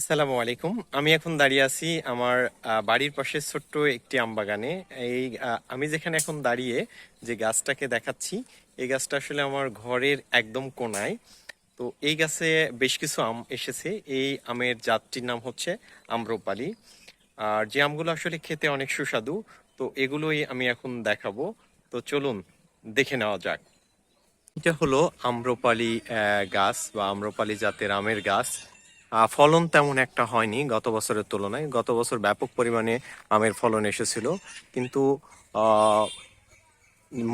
আসসালামু আলাইকুম। আমি এখন দাঁড়িয়ে আছি আমার বাড়ির পাশে ছোট্ট একটি আম বাগানে এই আমি যেখানে এখন দাঁড়িয়ে যে গাছটাকে দেখাচ্ছি, এই গাছটা আসলে আমার ঘরের একদম কোনায়। তো এই গাছে বেশ কিছু আম এসেছে। এই আমের জাতটির নাম হচ্ছে আম্রপালি। আর যে আমগুলো আসলে খেতে অনেক সুস্বাদু, তো এগুলোই আমি এখন দেখাবো। তো চলুন, দেখে নেওয়া যাক। এটা হলো আম্রপালি গাছ বা আম্রপালি জাতের আমের গাছ। ফলন তেমন একটা হয়নি গত বছরের তুলনায়। গত বছর ব্যাপক পরিমাণে আমের ফলন এসেছিল। কিন্তু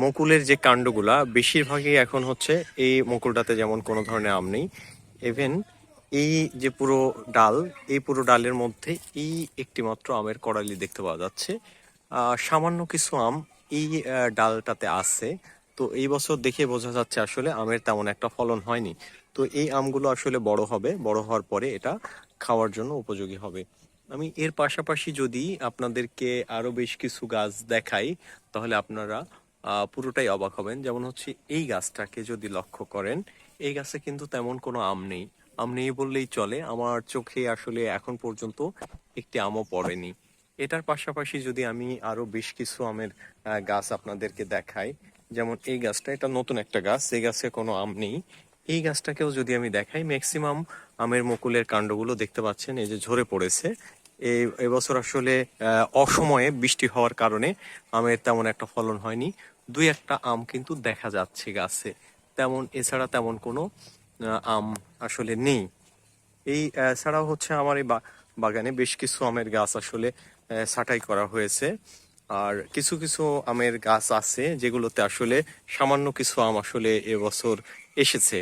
মুকুলের যে কাণ্ডগুলা, বেশিরভাগই এখন হচ্ছে এই মুকুলটাতে যেমন কোনো ধরনের আম নেই। ইভেন এই যে পুরো ডাল, এই পুরো ডালের মধ্যে এই একটি মাত্র আমের কড়ালি দেখতে পাওয়া যাচ্ছে। সামান্য কিছু আম এই ডালটাতে আছে। তো এই বছর দেখে বোঝা যাচ্ছে আসলে আমের তেমন একটা ফলন হয়নি। তো এই আমগুলো আসলে বড় হবে, বড় হওয়ার পরে এটা খাওয়ার জন্য উপযোগী হবে। আমি এর পাশাপাশি যদি আপনাদেরকে আরও বেশ কিছু গাছ দেখাই, তাহলে আপনারা পুরোটাই অবাক হবেন। যেমন হচ্ছে এই গাছটাকে যদি লক্ষ্য করেন, এই গাছে কিন্তু তেমন কোনো আম নেই। আম নেই বললেই চলে। আমার চোখে আসলে এখন পর্যন্ত একটি আমও পড়েনি। এটার পাশাপাশি যদি আমি আরও বেশ কিছু আমের গাছ আপনাদেরকে দেখাই যেমন এই গাছটা, এটা নতুন একটা গাছ, এই গাছে কোনো আম নেই। এই গাছটাকেও যদি আমি দেখাই ম্যাক্সিমাম আমের মুকুলের কাণ্ডগুলো দেখতে পাচ্ছেন, এই যে ঝরে পড়েছে। এই, এবছর আসলে অসময়ে বৃষ্টি হওয়ার কারণে আমের তেমন একটা ফলন হয়নি। দুই একটা আম কিন্তু দেখা যাচ্ছে গাছে। তেমন, এছাড়া তেমন কোনো আম আসলে নেই। এই ছাড়াও হচ্ছে আমার এই বাগানে বেশ কিছু আমের গাছ আসলে ছাঁটাই করা হয়েছে। আর কিছু কিছু আমের গাছ আছে যেগুলোতে আসলে সামান্য কিছু আম আসলে এবছর এসেছে।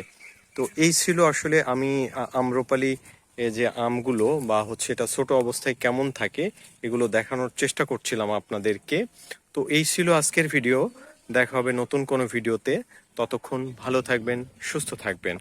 তো এই ছিল আসলে আমি আম্রপালি যে আমগুলো বা হচ্ছে এটা ছোট অবস্থায় কেমন থাকে, এগুলো দেখানোর চেষ্টা করছিলাম আপনাদেরকে। তো এই ছিল আজকের ভিডিও। দেখা হবে নতুন কোনো ভিডিওতে। ততক্ষণ ভালো থাকবেন, সুস্থ থাকবেন।